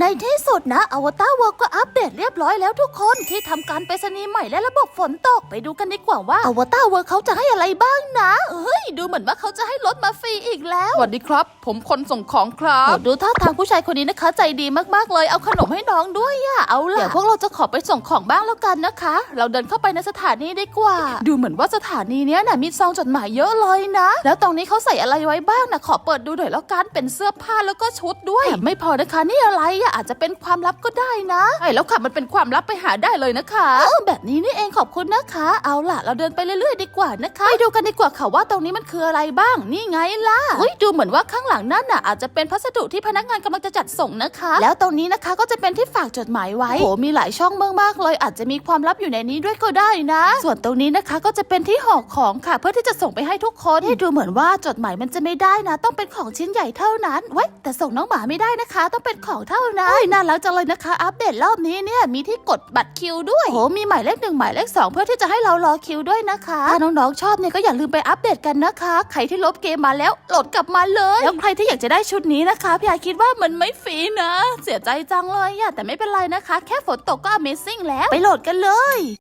ในที่สุดนะอวตารเวิร์ก็อัปเดตเรียบร้อยแล้วทุกคนที่ทำการไปรษณีย์ใหม่และระบบฝนตกไปดูกันดีกว่าว่าอวตารเวิร์เขาจะให้อะไรบ้างนะเฮ้ยดูเหมือนว่าเขาจะให้รถมาฟรีอีกแล้วสวัสดีครับ ผมคนส่งของครัโอ้บดูท่าทางผู้ชายคนนี้นะคะ ใจดีมากๆเลยเอาขนมให้น้องด้วยอะเอาล่ะเดี๋ยวพวกเราจะขอไปส่งของบ้างแล้วกันนะคะ เราเดินเข้าไปในสถานีดีกว่า ดูเหมือนว่าสถานีเนี้ยน่ะมีมีซองจดหมายเยอะเลยนะ แล้วตรงนี้เขาใส่อะไรไว้บ้างนะขอเปิดดูหน่อยแล้วกันเป็นเสื้อผ้าแล้วก็ชุดด้วยแถมไม่พอนะคะนี่อะไรอะอาจจะเป็นความลับก็ได้นะใช่แล้วค่ะมันเป็นความลับไปหาได้เลยนะคะเออแบบนี้นี่เอง ขอบคุณนะคะ เอาล่ะ เราเดินไปเรื่อยๆ ดีกว่านะคะ ไปดูกันดีกว่าค่ะว่าตรงนี้มันคืออะไรบ้าง นี่ไงล่ะอุ้ยดูเหมือนว่าข้างหลังนั่นน่ะอาจจะเป็นพัสดุที่พนักงานกำลังจะจัดส่งนะคะ แล้วตรงนี้นะคะก็จะเป็นที่ฝากจดหมายไว้โหมีหลายช่องมากๆเลย อาจจะมีความลับอยู่ในนี้ด้วยก็ได้นะ ส่วนตรงนี้นะคะก็จะเป็นที่ห่อของค่ะ เพื่อที่จะส่งไปให้ทุกคนที่ดูเหมือนว่าจดหมายมันจะไม่ได้นะ ต้องเป็นของชิ้นใหญ่เท่านั้นไว้ยแต่ส่งน้องหมาไม่ได้นะคะ ต้องเป็นของเท่านั้นเฮ้ยน่ารักจังเลยนะคะ อัปเดตรอบนี้เนี่ยมีที่กดบัตรคิวด้วยโหมีหมายเลขหนึ่งหมายเลขสองเพื่อที่จะให้เรารอคิวด้วยนะคะ ถ้าน้องๆชอบเนี่ยก็อย่าลืมไปอัปเดตกันนะคะ ใครที่ลบเกมมาแล้วโหลดกลับมาเลย แล้วใครที่อยากจะได้ชุดนี้นะคะพี่อาคิดว่ามันไม่ฟรีนะ เสียใจจังเลยอะแต่ไม่เป็นไรนะคะ แค่ฝนตกก็ Amazing แล้ว ไปโหลดกันเลย